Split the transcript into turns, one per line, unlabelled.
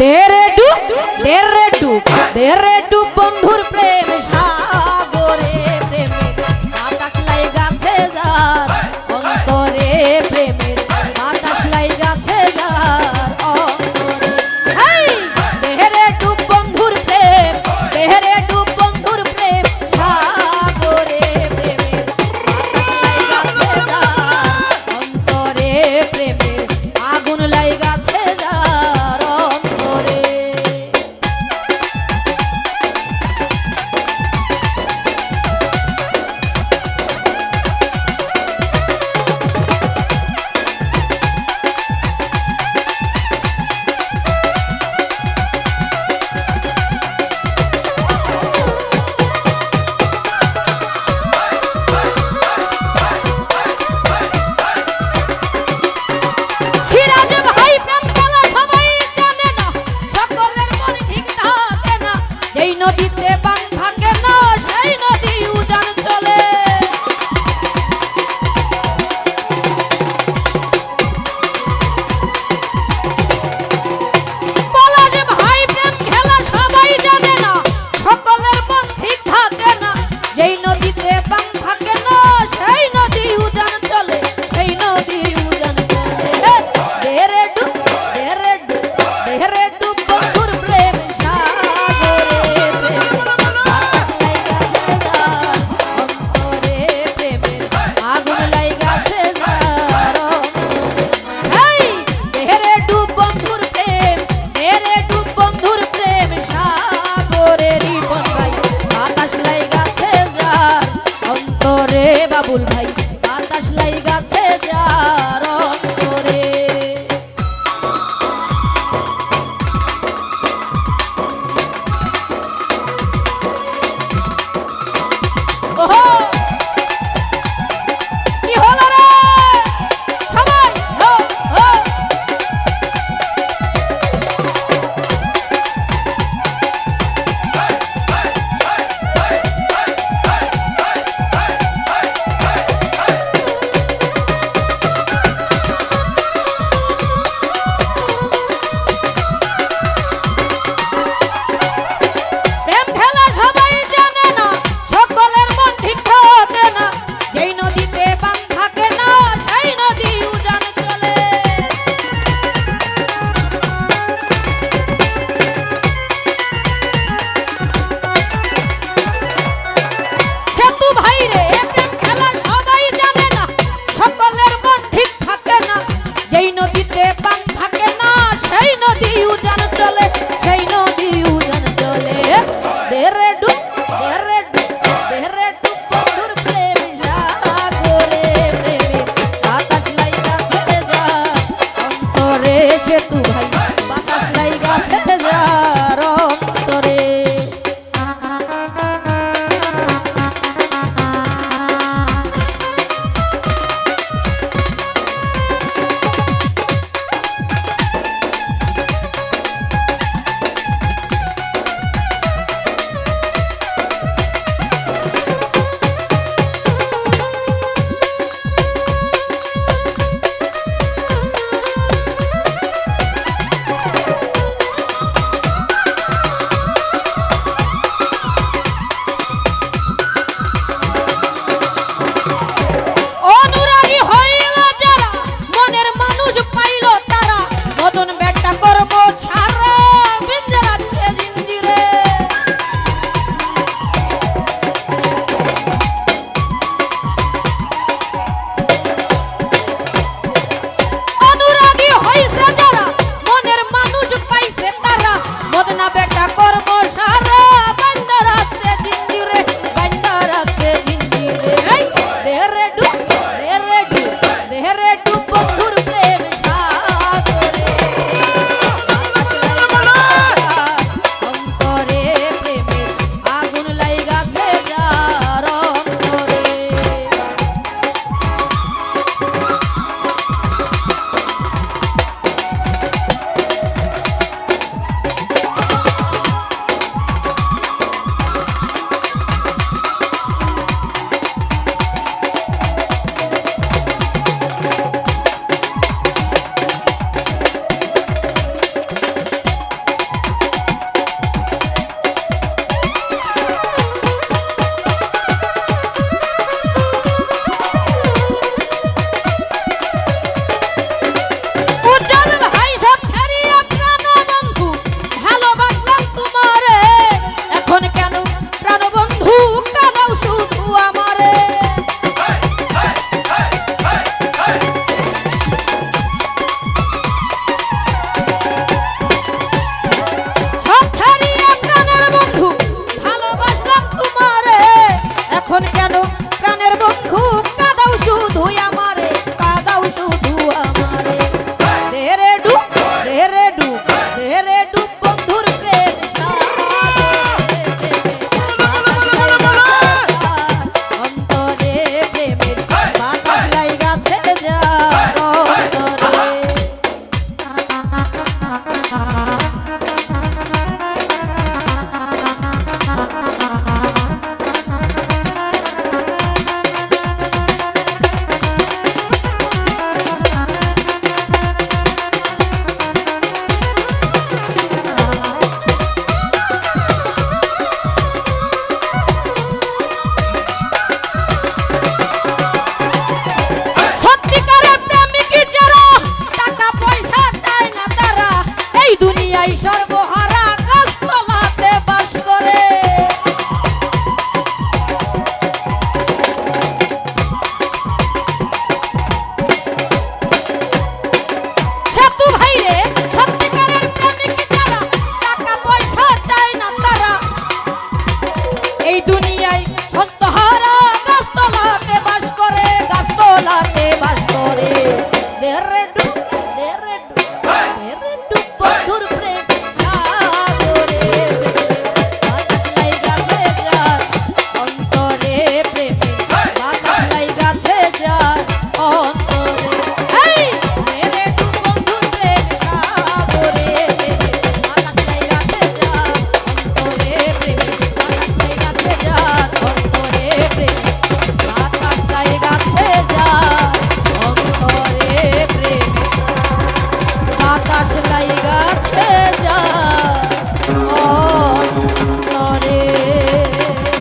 দেরে ডুব দেরে ডুব দেরে ডুব বন্ধুর প্রেম সাগরে প্রেমে আকাশ লাই গাছে যা বাবুল ভাই বাতাস লাই গাছে যা অন্তহা